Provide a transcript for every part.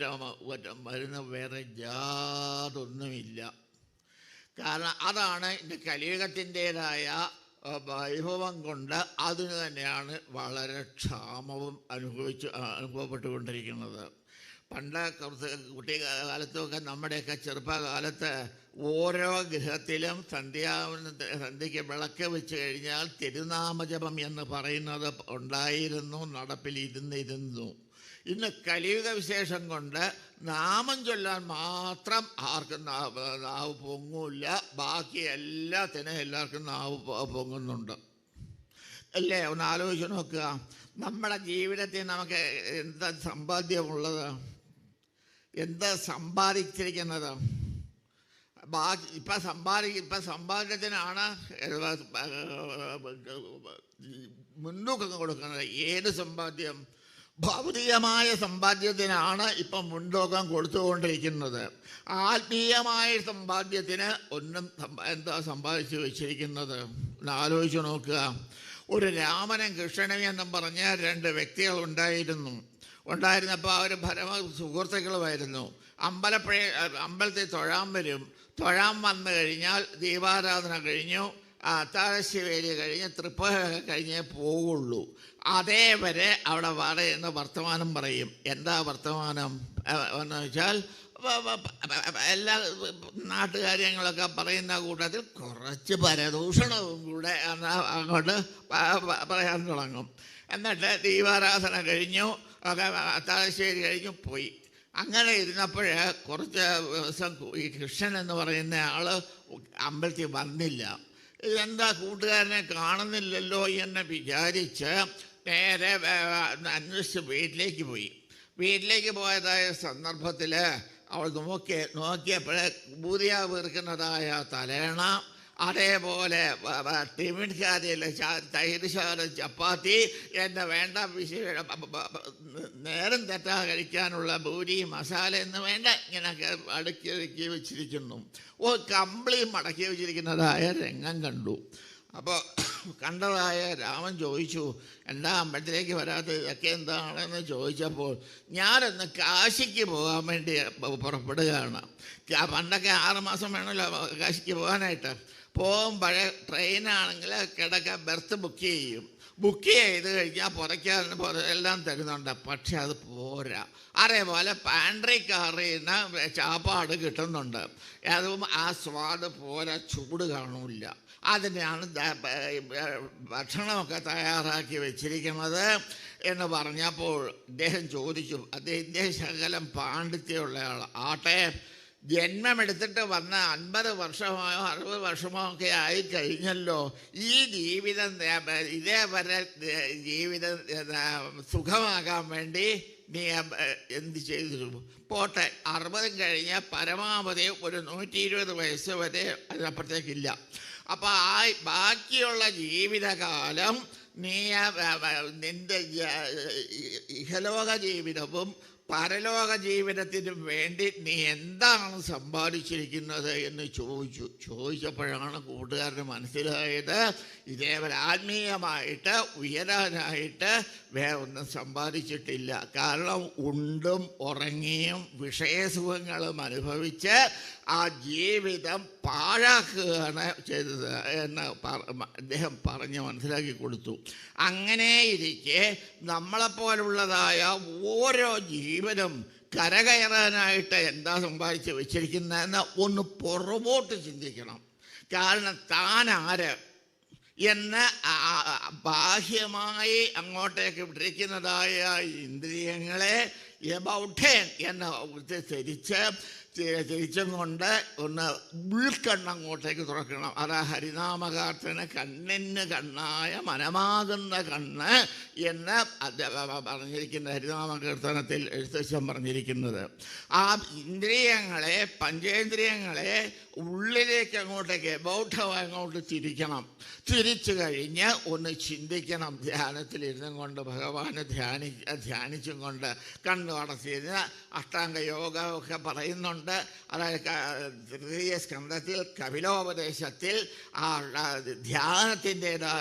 വരുന്ന വേറെ ജാതൊന്നുമില്ല കാരണം അതാണ് ഇന്ന് കലിയുഗത്തിന്റേതായ വൈഭവം കൊണ്ട് അതിന് തന്നെയാണ് വളരെ ക്ഷാമവും അനുഭവിച്ച് അനുഭവപ്പെട്ടുകൊണ്ടിരിക്കുന്നത്. പണ്ട് കുറച്ച് കുട്ടിക്കാലത്തൊക്കെ നമ്മുടെയൊക്കെ ചെറുപ്പകാലത്ത് ഓരോ ഗൃഹത്തിലും സന്ധ്യാ സന്ധ്യയ്ക്ക് വിളക്ക് വെച്ച് കഴിഞ്ഞാൽ തിരുനാമജപം എന്ന് പറയുന്നത് ഉണ്ടായിരുന്നു നടപ്പിൽ ഇരുന്നിരുന്നു ഇന്ന് കലിയുഗ വിശേഷം കൊണ്ട് നാമം ചൊല്ലാൻ മാത്രം ആർക്കും നാവ് പൊങ്ങൂല്ല. ബാക്കി എല്ലാത്തിനും എല്ലാവർക്കും നാവ് പൊങ്ങുന്നുണ്ട്. അല്ലേ? ഒന്ന് ആലോചിച്ച് നോക്കുക. നമ്മുടെ ജീവിതത്തിൽ നമുക്ക് എന്താ സമ്പാദ്യമുള്ളത്? എന്താ സമ്പാദിച്ചിരിക്കുന്നത്? ബാക്കി ഇപ്പം സമ്പാദി ഇപ്പം സമ്പാദ്യത്തിനാണ് മുൻതൂക്കം കൊടുക്കുന്നത്. ഏത് സമ്പാദ്യം? ഭൗതികമായ സമ്പാദ്യത്തിനാണ് ഇപ്പം മുൻതൂക്കം കൊടുത്തുകൊണ്ടിരിക്കുന്നത്. ആത്മീയമായ സമ്പാദ്യത്തിന് ഒന്നും എന്താ സമ്പാദിച്ചു വെച്ചിരിക്കുന്നത്? ഒന്ന് ആലോചിച്ച് നോക്കുക. ഒരു രാമനും കൃഷ്ണനും എന്നും പറഞ്ഞ രണ്ട് വ്യക്തികൾ ഉണ്ടായിരുന്നു. ഉണ്ടായിരുന്നപ്പോൾ അവർ പരമ സുഹൃത്തുക്കളുമായിരുന്നു. അമ്പലപ്പുഴ അമ്പലത്തിൽ തൊഴാൻ വരും. തൊഴാൻ വന്നു കഴിഞ്ഞാൽ ദീപാരാധന കഴിഞ്ഞു. ആ, അത്താഴശിവേലി കഴിഞ്ഞ് തൃപ്പക കഴിഞ്ഞേ പോവുള്ളൂ. അതേ വരെ അവിടെ വാട എന്ന വർത്തമാനം പറയും. എന്താ വർത്തമാനം? എന്ന് വെച്ചാൽ എല്ലാ നാട്ടുകാര്യങ്ങളൊക്കെ പറയുന്ന കൂട്ടത്തിൽ കുറച്ച് പരദൂഷണവും കൂടെ അങ്ങോട്ട് പറയാൻ തുടങ്ങും. എന്നിട്ട് ദീപാരാധന കഴിഞ്ഞു ഒക്കെ അത്താഴശ്ശേരി കഴിഞ്ഞു പോയി. അങ്ങനെ ഇരുന്നപ്പോൾ കുറച്ച് ദിവസം ഈ കൃഷ്ണൻ എന്ന് പറയുന്ന ആൾ അമ്പലത്തിൽ വന്നില്ല. ഇതെന്താ കൂട്ടുകാരനെ കാണുന്നില്ലല്ലോ എന്ന് വിചാരിച്ച് നേരെ അന്വേഷിച്ച് വീട്ടിലേക്ക് പോയി. വീട്ടിലേക്ക് പോയതായ സന്ദർഭത്തിൽ അവൾ നോക്കിയ നോക്കിയപ്പോഴേ ബൂതിയ വീർക്കുന്നതായ തലേണ അതേപോലെ തൈര് ശകലം ചപ്പാത്തി എന്ന വേണ്ട വിശേഷ നേരം തെറ്റാ കഴിക്കാനുള്ള ഭൂരി മസാല എന്ന് വേണ്ട ഇങ്ങനെയൊക്കെ അടുക്കി അടുക്കി വെച്ചിരിക്കുന്നു. ഓ കമ്പിളി മടക്കി വെച്ചിരിക്കുന്നതായ രംഗം കണ്ടു. അപ്പോൾ കണ്ടതായ രാമൻ ചോദിച്ചു എന്താ അമ്പലത്തിലേക്ക് വരാത്തത്? ഇതൊക്കെ എന്താണെന്ന് ചോദിച്ചപ്പോൾ ഞാനൊന്ന് കാശിക്ക് പോകാൻ വേണ്ടി പുറപ്പെടുകയാണ്. പണ്ടൊക്കെ ആറുമാസം വേണമല്ലോ കാശിക്ക് പോകാനായിട്ട്. പോകുമ്പോഴേ ട്രെയിനാണെങ്കിൽ കിടക്ക ബെർത്ത് ബുക്ക് ചെയ്യും. ബുക്ക് ചെയ്ത് കഴിഞ്ഞാൽ പുറയ്ക്കാൻ പുറ- എല്ലാം തരുന്നുണ്ട്. പക്ഷെ അത് പോരാ. അതേപോലെ പാൻട്രി കാറിൽ നിന്ന് ചാപ്പാട് കിട്ടുന്നുണ്ട്. അതും ആ സ്വാദ് പോരാ ചൂട് കാണില്ല. അതിനാണ് ഭക്ഷണമൊക്കെ തയ്യാറാക്കി വെച്ചിരിക്കുന്നത് എന്ന് പറഞ്ഞപ്പോൾ ഇദ്ദേഹം ചോദിച്ചു അദ്ദേഹം ശകലം പാണ്ഡിത്യമുള്ള ആട്ടെ ജന്മമെടുത്തിട്ട് വന്ന അൻപത് വർഷമോ അറുപത് വർഷമോ ഒക്കെ ആയി കഴിഞ്ഞല്ലോ ഈ ജീവിതം ഇതേവരെ ജീവിതം സുഖമാകാൻ വേണ്ടി നീ എന്ത് ചെയ്തു പോട്ടെ അറുപതും കഴിഞ്ഞ പരമാവധി ഒരു നൂറ്റി ഇരുപത് വയസ്സ് വരെ അതിനപ്പുറത്തേക്കില്ല അപ്പോൾ ആ ബാക്കിയുള്ള ജീവിതകാലം നീ ജ- ഇഹലോക ജീവിതവും പരലോക ജീവിതത്തിന് വേണ്ടി നീ എന്താണ് സമ്പാദിച്ചിരിക്കുന്നത് എന്ന് ചോദിച്ചു. ചോദിച്ചപ്പോഴാണ് കൂട്ടുകാരന് മനസ്സിലായത്. ഇതേ ആത്മീയമായിട്ട് ഉയരാനായിട്ട് വേറെ ഒന്നും സമ്പാദിച്ചിട്ടില്ല. കാരണം ഉണ്ടും ഉറങ്ങിയും വിഷയസുഖങ്ങളും അനുഭവിച്ച് ആ ജീവിതം പാഴാക്കുകയാണ് ചെയ്തത് എന്ന് അദ്ദേഹം പറഞ്ഞ് മനസ്സിലാക്കി കൊടുത്തു. അങ്ങനെ ഇരിക്കെ നമ്മളെപ്പോലുള്ളതായ ഓരോ ജീവനും കരകയറാനായിട്ട് എന്താ സമ്പാദിച്ച് വെച്ചിരിക്കുന്നതെന്ന് ഒന്ന് പുറകോട്ട് ചിന്തിക്കണം. കാരണം താൻ ആര്? എന്ന് ബാഹ്യമായി അങ്ങോട്ടേക്ക് വിട്ടിരിക്കുന്നതായ ഇന്ദ്രിയങ്ങളെ എബൌട്ടേൻ എന്ന തിരിച്ച് തിരിച്ചും കൊണ്ട് ഒന്ന് ഉൾക്കണ്ണ് അങ്ങോട്ടേക്ക് തുറക്കണം. അതാ ഹരിനാമകാർത്തന് കണ്ണിന് കണ്ണായ മനമാകുന്ന കണ്ണ് എന്ന് പറഞ്ഞിരിക്കുന്ന ഹരിനാമകീർത്തനത്തിൽ എഴുത്തച്ഛൻ പറഞ്ഞിരിക്കുന്നത്. ആ ഇന്ദ്രിയങ്ങളെ പഞ്ചേന്ദ്രിയങ്ങളെ ഉള്ളിലേക്ക് അങ്ങോട്ടേക്ക് ബൗദ്ധമായി അങ്ങോട്ട് തിരിക്കണം. തിരിച്ചു കഴിഞ്ഞ് ഒന്ന് ചിന്തിക്കണം. ധ്യാനത്തിലിരുന്നും കൊണ്ട് ഭഗവാനെ ധ്യാനി ധ്യാനിച്ചും കൊണ്ട് കണ്ണു അടച്ചിരുന്ന് അഷ്ടാംഗ യോഗ ഒക്കെ പറയുന്നുണ്ട്. അതായത് ക- തൃതീയ സ്കന്ധത്തിൽ കപിലോപദേശത്തിൽ ആ ധ്യാനത്തിന്റെതാ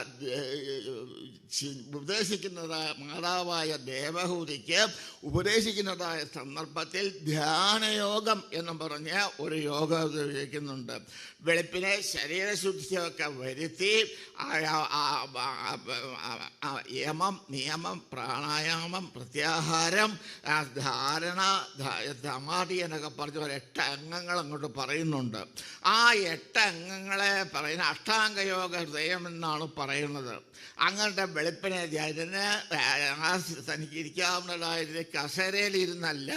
ഉപദേശിക്കുന്നതായ മാതാവായ ദേവഹൂതിക്ക് ഉപദേശിക്കുന്നതായ സന്ദർഭത്തിൽ ധ്യാനയോഗം എന്ന് പറഞ്ഞ ഒരു യോഗം ഉപയോഗിക്കുന്നുണ്ട്. വെളുപ്പിനെ ശരീരശുദ്ധിയൊക്കെ വരുത്തി യമം നിയമം പ്രാണായാമം പ്രത്യാഹാരം ധാരണ സമാധി എന്നൊക്കെ പറഞ്ഞ ഒരു എട്ട് അംഗങ്ങൾ അങ്ങോട്ട് പറയുന്നുണ്ട്. ആ എട്ട് അംഗങ്ങളെ പറയുന്ന അഷ്ടാംഗയോഗ ഹൃദയം എന്നാണ് പറയുന്നത്. അങ്ങനത്തെ വെളുപ്പിനെ ഇതിന് ആ തനിക്ക് ഇരിക്കാവുന്നതായ കസേരയിൽ ഇരുന്നല്ല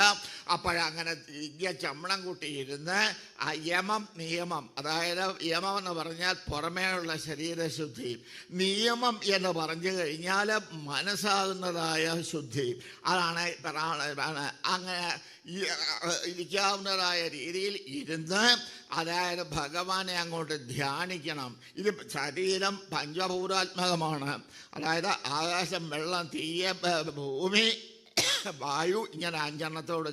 അപ്പോഴങ്ങനെ ഇങ്ങനെ ചമ്മണം കൂട്ടി ഇരുന്ന് ആ യമം നിയമം അതായത് യമം എന്ന് പറഞ്ഞാൽ പുറമേയുള്ള ശരീരശുദ്ധി. നിയമം എന്ന് പറഞ്ഞു കഴിഞ്ഞാൽ മനസ്സാകുന്നതായ ശുദ്ധി. അതാണ് അങ്ങനെ ഇരിക്കാവുന്നതായ രീതിയിൽ ഇരുന്ന് അതായത് ഭഗവാനെ അങ്ങോട്ട് ധ്യാനിക്കണം. ഇത് ശരീരം പഞ്ചഭൂതാത്മകമാണ് അതായത് ആകാശം വെള്ളം തീയ ഭൂമി വായു ഇങ്ങനെ അഞ്ചെണ്ണത്തോട്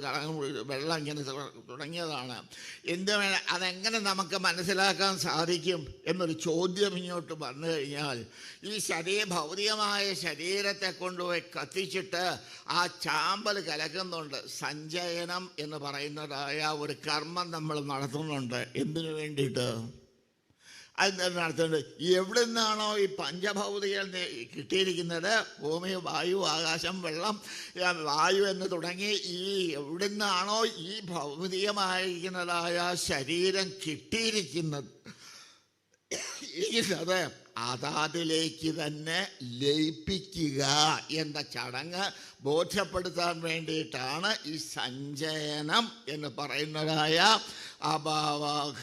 വെള്ളം ഇങ്ങനെ തുട- തുടങ്ങിയതാണ്. എന്ത് വേണം അതെങ്ങനെ നമുക്ക് മനസ്സിലാക്കാൻ സാധിക്കും എന്നൊരു ചോദ്യം ഇങ്ങോട്ട് വന്നു കഴിഞ്ഞാൽ ഈ ശരീര ഭൗതികമായ ശരീരത്തെ കൊണ്ടുപോയി കത്തിച്ചിട്ട് ആ ചാമ്പൽ കലക്കുന്നുണ്ട്. സഞ്ചയനം എന്ന് പറയുന്നതായ ഒരു കർമ്മം നമ്മൾ നടത്തുന്നുണ്ട്. എന്തിനു വേണ്ടിയിട്ട്? അത് നടത്തുന്നത് എവിടെ നിന്നാണോ ഈ പഞ്ചഭൗതികൾ കിട്ടിയിരിക്കുന്നത്? ഭൂമി വായു ആകാശം വെള്ളം വായു എന്ന് തുടങ്ങി ഈ എവിടെ നിന്നാണോ ഈ ഭൗതികമായിരിക്കുന്നതായ ശരീരം കിട്ടിയിരിക്കുന്നത്? ഇരിക്കുന്നത് അതാതിലേക്ക് തന്നെ ലയിപ്പിക്കുക എന്ന ചടങ്ങ് ബോധ്യപ്പെടുത്താൻ വേണ്ടിയിട്ടാണ് ഈ സഞ്ചയനം എന്ന് പറയുന്നതായ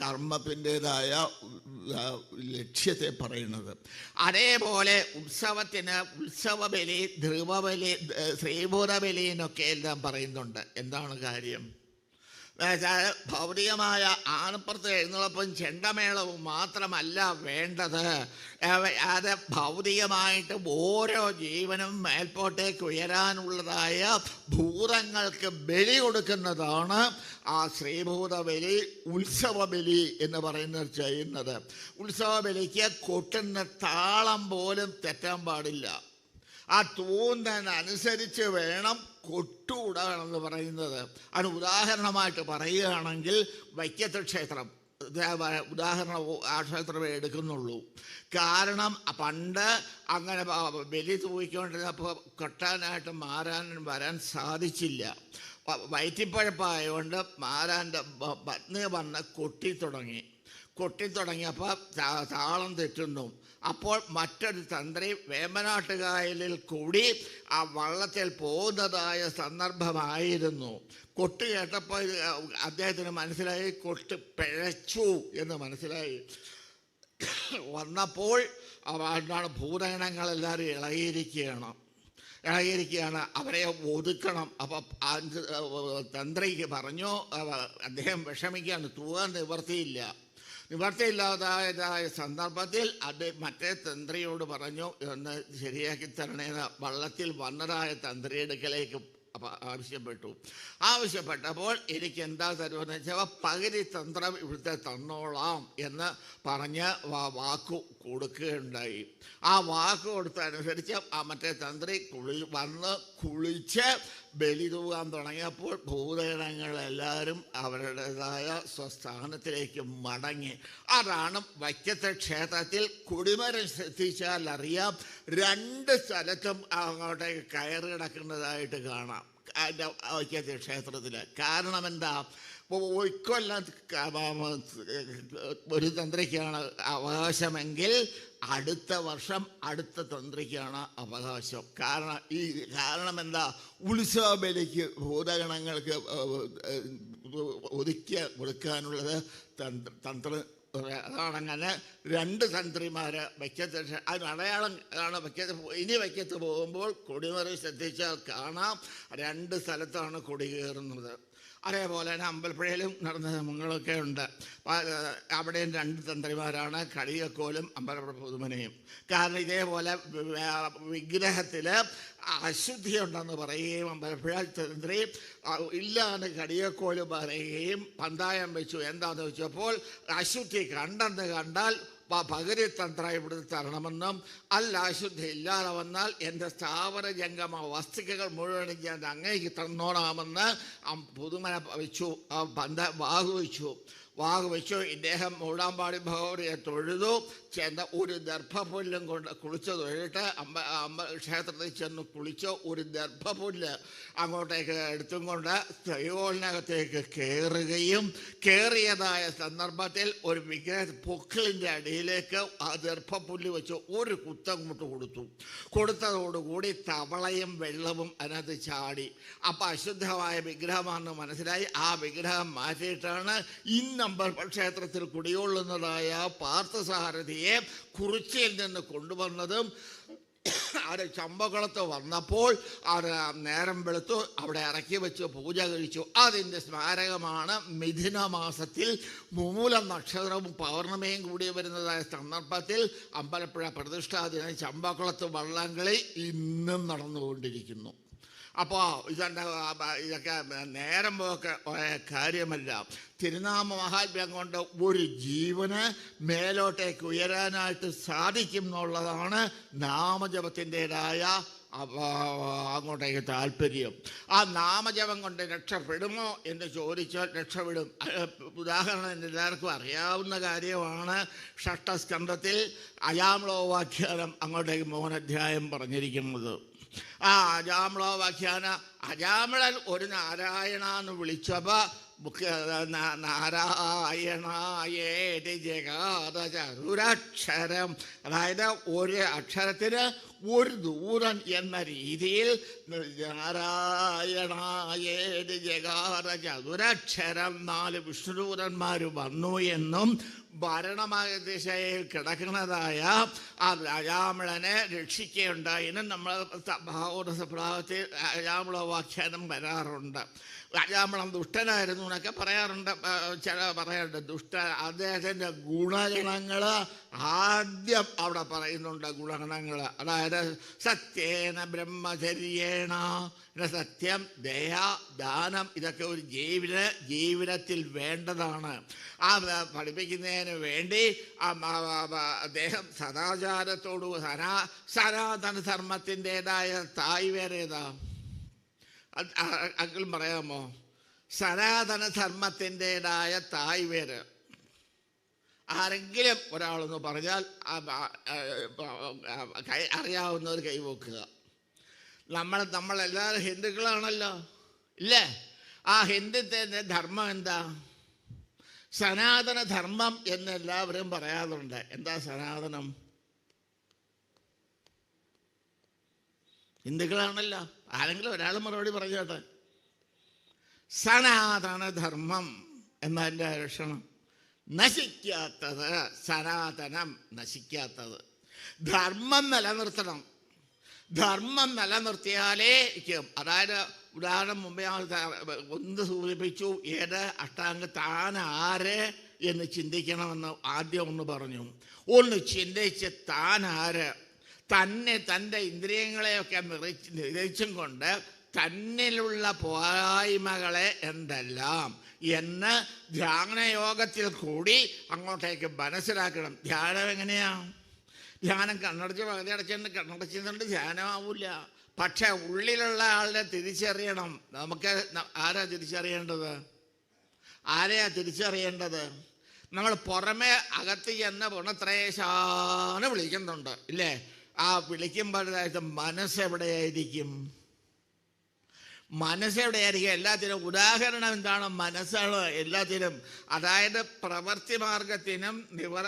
കർമ്മത്തിന്റെതായ ലക്ഷ്യത്തെ പറയുന്നത്. അതേപോലെ ഉത്സവത്തിന് ഉത്സവബലി ധ്രുവബലി ശ്രീഭൂതബലി എന്നൊക്കെ എല്ലാം പറയുന്നുണ്ട്. എന്താണ് കാര്യം? ഭൗതികമായ ആണപ്പുറത്ത് എഴുന്നള്ളപ്പം ചെണ്ടമേളവും മാത്രമല്ല വേണ്ടത്. അത് ഭൗതികമായിട്ട് ഓരോ ജീവനും മേൽപോട്ടേക്ക് ഉയരാനുള്ളതായ ഭൂതങ്ങൾക്ക് ബലി കൊടുക്കുന്നതാണ് ആ ശ്രീഭൂത ബലി ഉത്സവ ബലി എന്ന് പറയുന്നത് ചെയ്യുന്നത്. ഉത്സവ ബലിക്ക് കൊട്ടുന്ന താളം പോലും തെറ്റാൻ പാടില്ല. ആ തോന്നനുസരിച്ച് വേണം കൊട്ടുകൂടാണെന്ന് പറയുന്നത്. അതിന് ഉദാഹരണമായിട്ട് പറയുകയാണെങ്കിൽ വൈക്കത്ത് ക്ഷേത്രം. ഉദാഹരണം ആ ക്ഷേത്രമേ എടുക്കുന്നുള്ളൂ. കാരണം പണ്ട് അങ്ങനെ ബലി തൂക്കിക്കൊണ്ടിരുന്നപ്പോൾ കൊട്ടാനായിട്ട് മാറാൻ വരാൻ സാധിച്ചില്ല. വയറ്റിപ്പഴപ്പായതുകൊണ്ട് മാരാന്റെ ബ- പത്നി വന്ന് കൊട്ടി തുടങ്ങി കൊട്ടി തുടങ്ങിയപ്പോൾ താ- താളം തെറ്റുന്നു. അപ്പോൾ മറ്റൊരു തന്ത്രി വേമനാട്ടുകായലിൽ കൂടി ആ വള്ളത്തിൽ പോകുന്നതായ സന്ദർഭമായിരുന്നു. കൊട്ട് കേട്ടപ്പോൾ അദ്ദേഹത്തിന് മനസ്സിലായി കൊട്ട് പിഴച്ചു എന്ന് മനസ്സിലായി. വന്നപ്പോൾ എന്താണ് ഭൂതഗണങ്ങളെല്ലാവരും ഇളകിയിരിക്കുകയാണ്. ഇളകിയിരിക്കുകയാണ് അവരെ ഒതുക്കണം. അപ്പം തന്ത്രിക്ക് പറഞ്ഞു അദ്ദേഹം വിഷമിക്കുകയാണ് തൂവാൻ നിവർത്തിയില്ല നിവർത്തിയില്ലാതായതായ സന്ദർഭത്തിൽ അത് മറ്റേ തന്ത്രിയോട് പറഞ്ഞു എന്ന് ശരിയാക്കി തരണേന്ന്. വള്ളത്തിൽ വന്നതായ തന്ത്രിയുടെ അടുക്കലേക്ക് അപ്പ- ആവശ്യപ്പെട്ടു. ആവശ്യപ്പെട്ടപ്പോൾ എനിക്ക് എന്താ തരുമെന്ന് വെച്ചാൽ പകുതി തന്ത്രം ഇവിടുത്തെ തന്നോളാം എന്ന് പറഞ്ഞ് വാക്ക് കൊടുക്കുകയുണ്ടായി. ആ വാക്ക് കൊടുത്തനുസരിച്ച് ആ മറ്റേ തന്ത്രി കുളി വന്ന് കുളിച്ച് ബലി തൂകാൻ തുടങ്ങിയപ്പോൾ ഭൂതഗണങ്ങളെല്ലാവരും അവരുടേതായ സ്വസ്ഥാനത്തിലേക്ക് മടങ്ങി. അതാണ് വൈക്കത്തെ ക്ഷേത്രത്തിൽ കുടിമരം ശ്രദ്ധിച്ചാൽ അറിയാം രണ്ട് സ്ഥലത്തും അങ്ങോട്ട് കയറി കിടക്കുന്നതായിട്ട് കാണാം. അതിന്റെ ഐക്യത്തെ ക്ഷേത്രത്തിൽ കാരണം എന്താ? ഇക്കൊല്ലം ഒരു തന്ത്രിക്കാണ് അവകാശമെങ്കിൽ അടുത്ത വർഷം അടുത്ത തന്ത്രിക്കാണ് അവകാശം. കാരണം ഈ കാരണം എന്താ? ഉത്സവ ബലിക്ക് ഭൂതഗണങ്ങൾക്ക് ഒതുക്കി കൊടുക്കാനുള്ളത് തന്ത്ര തന്ത്ര അതാണങ്ങനെ രണ്ട് തന്ത്രിമാർ വയ്ക്കത്ത് ക്ഷേ- അതിന് അടയാളം ആണ് വയ്ക്കത്ത് ഇനി വയ്ക്കത്ത് പോകുമ്പോൾ കൊടിമറി ശ്രദ്ധിച്ചാൽ കാണാം. രണ്ട് സ്ഥലത്താണ് കൊടി കയറുന്നത്. അതേപോലെ തന്നെ അമ്പലപ്പുഴയിലും നടന്ന ശ്രമങ്ങളൊക്കെ ഉണ്ട്. അവിടെയും രണ്ട് തന്ത്രിമാരാണ് കളിയക്കോലും അമ്പലപ്പുഴ പുതുമനയും കാരണം ഇതേപോലെ വിഗ്രഹത്തിൽ അശുദ്ധി ഉണ്ടെന്ന് പറയുകയും അമ്പലപ്പുഴ തന്ത്രി ഇല്ലാന്ന് കടിയക്കോൽ പറയുകയും പന്തായം വെച്ചു. എന്താന്ന് വെച്ചപ്പോൾ അശുദ്ധി കണ്ടെന്ന് കണ്ടാൽ പ- പകുതി തന്ത്ര ഇവിടുന്ന് തരണമെന്നും അല്ല അശുദ്ധി ഇല്ലാതെ വന്നാൽ എന്റെ സ്ഥാപന ജംഗമ വസ്തുക്കൾ മുഴുവനും ഞാൻ അങ്ങേക്ക് തന്നോണാമെന്ന് പുതുമന വെച്ചു പന്ത വാഹു വെച്ചു വാഹു വെച്ചു ഇദ്ദേഹം മൂടാമ്പാടി ഭഗവതിയെ തൊഴുതു. ചെന്ന ഒരു ദർഭപുല്ലും കൊണ്ട് കുളിച്ചത്. തൊഴിട്ട് അമ്പ അമ്പ ക്ഷേത്രത്തിൽ ചെന്ന് കുളിച്ച് ഒരു ദർഭപുല്ല് അങ്ങോട്ടേക്ക് എടുത്തും കൊണ്ട് തൈവോളിനകത്തേക്ക് കയറുകയും കയറിയതായ സന്ദർഭത്തിൽ ഒരു വിഗ്രഹ പൊക്കിളിന്റെ അടിയിലേക്ക് ആ ദർഭപുല്ല് വെച്ച് ഒരു കുത്തം കൊണ്ട് കൊടുത്തു. കൊടുത്തതോടുകൂടി തവളയും വെള്ളവും അതിനകത്ത് ചാടി. അപ്പം അശുദ്ധമായ വിഗ്രഹമാണെന്ന് മനസ്സിലായി. ആ വിഗ്രഹം മാറ്റിയിട്ടാണ് ഇന്നമ്പർ ക്ഷേത്രത്തിൽ കുടികൊള്ളുന്നതായ പാർത്ഥസാരഥിയെ കുറിച്ചിയിൽ നിന്ന് കൊണ്ടുവന്നതും. അത് ചമ്പകുളത്ത് വന്നപ്പോൾ അത് നേരം വെളുത്തു അവിടെ ഇറക്കി വെച്ചു പൂജ കഴിച്ചു. അതിന്റെ സ്മാരകമാണ് മിഥുന മാസത്തിൽ മൂല നക്ഷത്രവും പൗർണമയും കൂടി വരുന്നതായ സന്ദർഭത്തിൽ അമ്പലപ്പുഴ പ്രതിഷ്ഠാദിനം ചമ്പക്കുളത്ത് വള്ളംകളി ഇന്നും നടന്നുകൊണ്ടിരിക്കുന്നു. അപ്പോൾ ഇതൊക്കെ നേരം ഒരേ കാര്യമല്ല. തിരുനാമ മഹാത്മ്യം കൊണ്ട് ഒരു ജീവന് മേലോട്ടേക്ക് ഉയരാനായിട്ട് സാധിക്കും എന്നുള്ളതാണ് നാമജപത്തിന്റെതായ അങ്ങോട്ടേക്ക് താല്പര്യം. ആ നാമജപം കൊണ്ട് രക്ഷപ്പെടുമോ എന്ന് ചോദിച്ചാൽ രക്ഷപ്പെടും. ഉദാഹരണം എല്ലാവർക്കും അറിയാവുന്ന കാര്യമാണ്. ഷഷ്ടസ്കന്ധത്തിൽ അയാമളോവാഖ്യാനം അങ്ങോട്ടേക്ക് മോഹനധ്യായം പറഞ്ഞിരിക്കുന്നത്. ആ അജാമളോവാഖ്യാന അജാമളൻ ഒരു നാരായണ എന്ന് വിളിച്ചപ്പോ മുഖ്യ നാ- നാരായണായേതി ജഗാത ചതുരക്ഷരം അതായത് ഒരു അക്ഷരത്തിന് ഒരു ദൂരം എന്ന രീതിയിൽ നാരായണായേതി ജഗാത ചതുരക്ഷരം നാല് വിഷ്ണുദൂതന്മാർ വന്നു എന്നും ഭരണമായ ദിശയിൽ കിടക്കുന്നതായ ആ രാജാമളനെ രക്ഷിക്കുകയുണ്ടായി നമ്മൾ ഭാവത്തിൽ രാജാമള വ്യാഖ്യാനം വരാറുണ്ട്. രാജാമളം ദുഷ്ടനായിരുന്നു എന്നൊക്കെ പറയാറുണ്ട് ചില പറയാറുണ്ട്. ദുഷ്ട അദ്ദേഹത്തിന്റെ ഗുണഗണങ്ങൾ ആദ്യം അവിടെ പറയുന്നുണ്ട് ഗുണഗണങ്ങൾ അതായത് സത്യേന ബ്രഹ്മചര്യേണ പിന്നെ സത്യം ദയ ദാനം ഇതൊക്കെ ഒരു ജീവിത ജീവിതത്തിൽ വേണ്ടതാണ്. ആ പഠിപ്പിക്കുന്നതിന് വേണ്ടി അദ്ദേഹം സദാചാരത്തോടു സനാ സനാതന ധർമ്മത്തിന്റെതായ തായ് വേറെ ഏതാ അങ്കിളും പറയാമോ? സനാതന ധർമ്മത്തിന്റെതായ തായ് പേര് ആരെങ്കിലും ഒരാളെന്ന് പറഞ്ഞാൽ അറിയാവുന്നവർ കൈവോക്കുക നമ്മൾ നമ്മളെല്ലാവരും ഹിന്ദുക്കളാണല്ലോ. ഇല്ലേ? ആ ഹിന്ദുത്തിന്റെ ധർമ്മം എന്താ? സനാതന ധർമ്മം എന്ന് എല്ലാവരും പറയാറുണ്ട്. എന്താ സനാതനം? ഹിന്ദുക്കളാണല്ലോ. ആരെങ്കിലും ഒരാൾ മറുപടി പറഞ്ഞോട്ടെ സനാതനധർമ്മം എന്നതിന്റെ ലക്ഷണം. നശിക്കാത്തത് സനാതനം നശിക്കാത്തത്. ധർമ്മം നിലനിർത്തണം. ധർമ്മം നിലനിർത്തിയാലേ അതായത് ഉദാഹരണം മുമ്പേ ഒന്ന് സൂചിപ്പിച്ചു ഏത് അഷ്ടാംഗ താൻ ആര് എന്ന് ചിന്തിക്കണമെന്ന് ആദ്യം ഒന്ന് പറഞ്ഞു. ഒന്ന് ചിന്തിച്ച് താൻ ആര് തന്നെ തന്റെ ഇന്ദ്രിയങ്ങളെയൊക്കെ നിറച്ചും കൊണ്ട് തന്നിലുള്ള പോരായ്മകളെ എന്തെല്ലാം എന്ന് ധ്യാനയോഗത്തിൽ കൂടി അങ്ങോട്ടേക്ക് മനസ്സിലാക്കണം. ധ്യാനം എങ്ങനെയാണ് ധ്യാനം കണ്ണടച്ച് പകുതി അടച്ചുകൊണ്ട് കണ്ണടച്ചിട്ടുണ്ട് ധ്യാനമാവില്ല പക്ഷെ ഉള്ളിലുള്ള ആളിനെ തിരിച്ചറിയണം. നമുക്ക് ആരാ തിരിച്ചറിയേണ്ടത്? ആരെയാ തിരിച്ചറിയേണ്ടത്? നമ്മൾ പുറമെ അകത്ത് ചെന്ന് ഗുണത്രേശാണ് വിളിക്കുന്നുണ്ട്. ഇല്ലേ? ആ വിളിക്കുമ്പോഴത്തെ മനസ്സെവിടെയായിരിക്കും മനസ്സെവിടെയായിരിക്കും എല്ലാത്തിനും ഉദാഹരണം എന്താണ്? മനസ്സാണ് എല്ലാത്തിനും. അതായത് പ്രവൃത്തി മാർഗത്തിനും നിവർ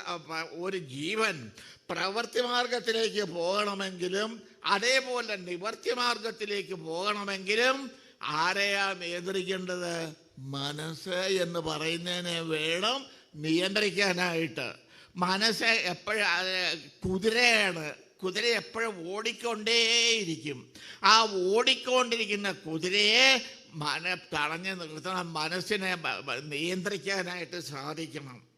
ഒരു ജീവൻ പ്രവൃത്തി മാർഗത്തിലേക്ക് പോകണമെങ്കിലും അതേപോലെ നിവർത്തി മാർഗത്തിലേക്ക് പോകണമെങ്കിലും ആരെയാ നിയന്ത്രിക്കേണ്ടത്? മനസ്സ് എന്ന് പറയുന്നതിനെ വേണം നിയന്ത്രിക്കാനായിട്ട്. മനസ്സ് എപ്പോഴും കുതിരയാണ്. കുതിര എപ്പോഴും ഓടിക്കൊണ്ടേയിരിക്കും. ആ ഓടിക്കൊണ്ടിരിക്കുന്ന കുതിരയെ മന തടഞ്ഞു നിർത്തണം. മനസ്സിനെ നിയന്ത്രിക്കാനായിട്ട് സാധിക്കണം.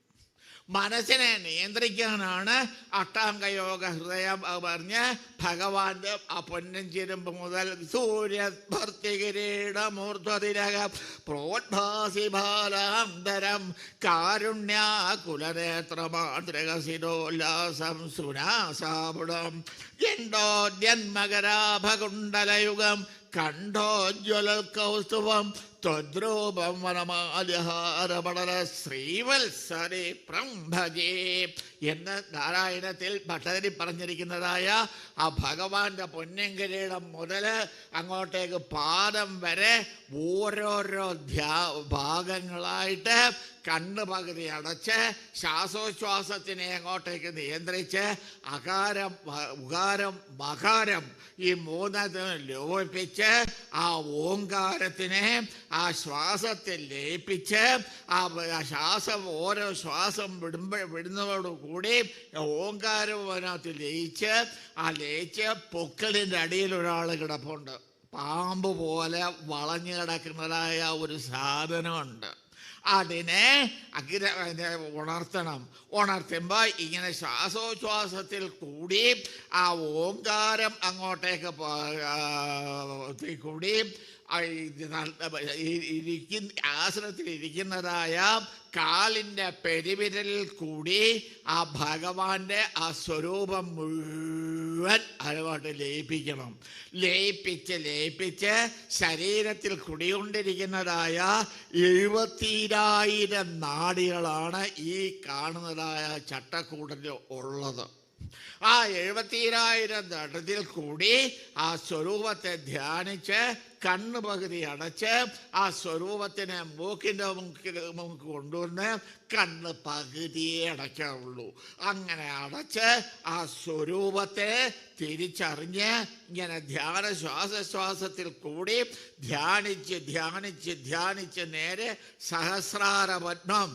മനസ്സിനെ നിയന്ത്രിക്കാനാണ് അഷ്ടാംഗയോഗ ഹൃദയം പറഞ്ഞ് ഭഗവാന്റെ ആ പൊന്നും ചിരുമ്പ് മുതൽ ബാലാന്തരം കാരുണ്യാകുലനേത്രമാതൃകശിരോല്ലാസം സുനാസാപുടം എണ്ടോ ജന്മകരാഭകുണ്ടലയുഗം स्तोद्रूपं वनमालिहारमणलश्रीवत्सरे प्रं भजे എന്ന് നാരായണത്തിൽ ഭട്ടതിരി പറഞ്ഞിരിക്കുന്നതായ ആ ഭഗവാന്റെ പൊന്നങ്കിരീടം മുതൽ അങ്ങോട്ടേക്ക് പാദം വരെ ഓരോരോ ധ്യാ ഭാഗങ്ങളായിട്ട് കണ്ണ് പകുതി അടച്ച് ശ്വാസോച്ഛ്വാസത്തിനെ അങ്ങോട്ടേക്ക് നിയന്ത്രിച്ച് അകാരം ഉകാരം മകാരം ഈ മൂന്നതിനും ലോപിപ്പിച്ച് ആ ഓങ്കാരത്തിനെ ആ ശ്വാസത്തിൽ ലയിപ്പിച്ച് ആ ശ്വാസം ഓരോ ശ്വാസം വിടുമ്പോൾ വിടുന്നതോടുകൂടി ഓങ്കാരം അതിനകത്ത് ലയിച്ച് ആ ലയിച്ച് പൊക്കളിന്റെ അടിയിൽ ഒരാൾ കിടപ്പുണ്ട്. പാമ്പ് പോലെ വളഞ്ഞു കിടക്കുന്നതായ ഒരു സാധനമുണ്ട്. അതിനെ അഗ്ര ഉണർത്തണം. ഉണർത്തുമ്പോൾ ഇങ്ങനെ ശ്വാസോച്ഛ്വാസത്തിൽ കൂടി ആ ഓങ്കാരം അങ്ങോട്ടേക്ക് കൂടി ഇരിക്കുന്ന ആസനത്തിൽ ഇരിക്കുന്നതായ കാലിന്റെ പെരുവിരലിൽ കൂടി ആ ഭഗവാന്റെ ആ സ്വരൂപം മുഴുവൻ അതുകൊണ്ട് ലയിപ്പിക്കണം. ലയിപ്പിച്ച് ലയിപ്പിച്ച് ശരീരത്തിൽ കുടികൊണ്ടിരിക്കുന്നതായ എഴുപത്തിരായിരം നാടികളാണ് ഈ കാണുന്നതായ ചട്ടക്കൂടത്തിൽ ഉള്ളത്. ആ എഴുപത്തിരായിരം നടത്തിൽ കൂടി ആ സ്വരൂപത്തെ ധ്യാനിച്ച് കണ്ണ് പകുതി അടച്ച് ആ സ്വരൂപത്തിനെ മൂക്കിന്റെ മുക്കിൽ മുക്ക് കൊണ്ടുവന്ന് കണ്ണ് പകുതിയെ അടയ്ക്കാവുള്ളൂ. അങ്ങനെ അടച്ച് ആ സ്വരൂപത്തെ തിരിച്ചറിഞ്ഞ് ഇങ്ങനെ ധ്യാന ശ്വാസശ്വാസത്തിൽ കൂടി ധ്യാനിച്ച് ധ്യാനിച്ച് ധ്യാനിച്ച് നേരെ സഹസ്രാര പത്മം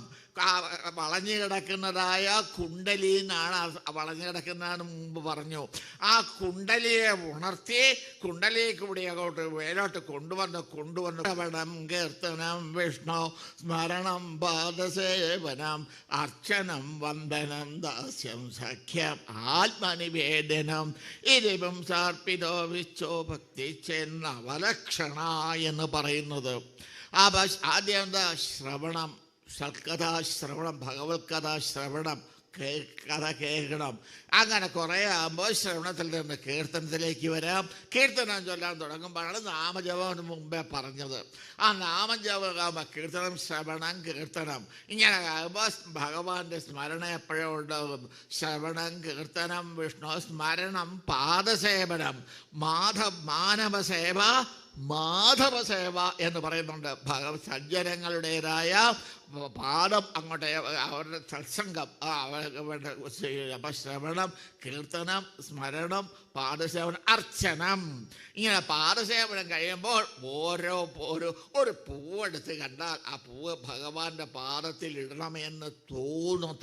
വളഞ്ഞു കിടക്കുന്നതായ കുണ്ടലി എന്നാണ് വളഞ്ഞു കിടക്കുന്നതിന് മുമ്പ് പറഞ്ഞു. ആ കുണ്ടലിയെ ഉണർത്തി കുണ്ടലിയെ കൂടി അങ്ങോട്ട് മേലോട്ട് കൊണ്ടുവന്ന് കൊണ്ടുവന്ന് ശ്രവണം കീർത്തനം വിഷ്ണു സ്മരണം പാദസേവനം അർച്ചനം വന്ദനം ദാസ്യം സഖ്യം ആത്മനിവേദനം ഇതിവും സാർപ്പിതോ വിച്ചോ ഭക്തി ചെന്നവലക്ഷണ എന്ന് പറയുന്നത്. ആ ആദ്യം എന്താ ശ്രവണം. സൽക്കഥാശ്രവണം ഭഗവത് കഥാശ്രവണം കേ കഥ കേൾക്കണം. അങ്ങനെ കുറേ ആകുമ്പോൾ ശ്രവണത്തിൽ നിന്ന് കീർത്തനത്തിലേക്ക് വരാം. കീർത്തനം ചൊല്ലാൻ തുടങ്ങുമ്പോഴാണ് നാമജപത്തിന് മുമ്പേ പറഞ്ഞത്. ആ നാമജപം ആകുമ്പോൾ കീർത്തനം ശ്രവണം കീർത്തനം. ഇങ്ങനെ ആകുമ്പോൾ ഭഗവാന്റെ സ്മരണ എപ്പോഴും ഉണ്ടാകും ശ്രവണം കീർത്തനം വിഷ്ണു സ്മരണം പാദസേവനം മാധവ മാനവസേവ മാധവസേവ എന്ന് പറയുന്നുണ്ട്. ഭഗവത് സജ്ജനങ്ങളുടേതായ പാഠം അങ്ങോട്ട് അവരുടെ സത്സംഗം അവരുടെ ശ്രവണം കീർത്തനം സ്മരണം പാദസേവനം അർച്ചനം. ഇങ്ങനെ പാദസേവനം കഴിയുമ്പോൾ ഓരോ ഓരോ ഒരു പൂവെടുത്ത് കണ്ടാൽ ആ പൂവ് ഭഗവാന്റെ പാദത്തിൽ ഇടണമെന്ന് തോന്നും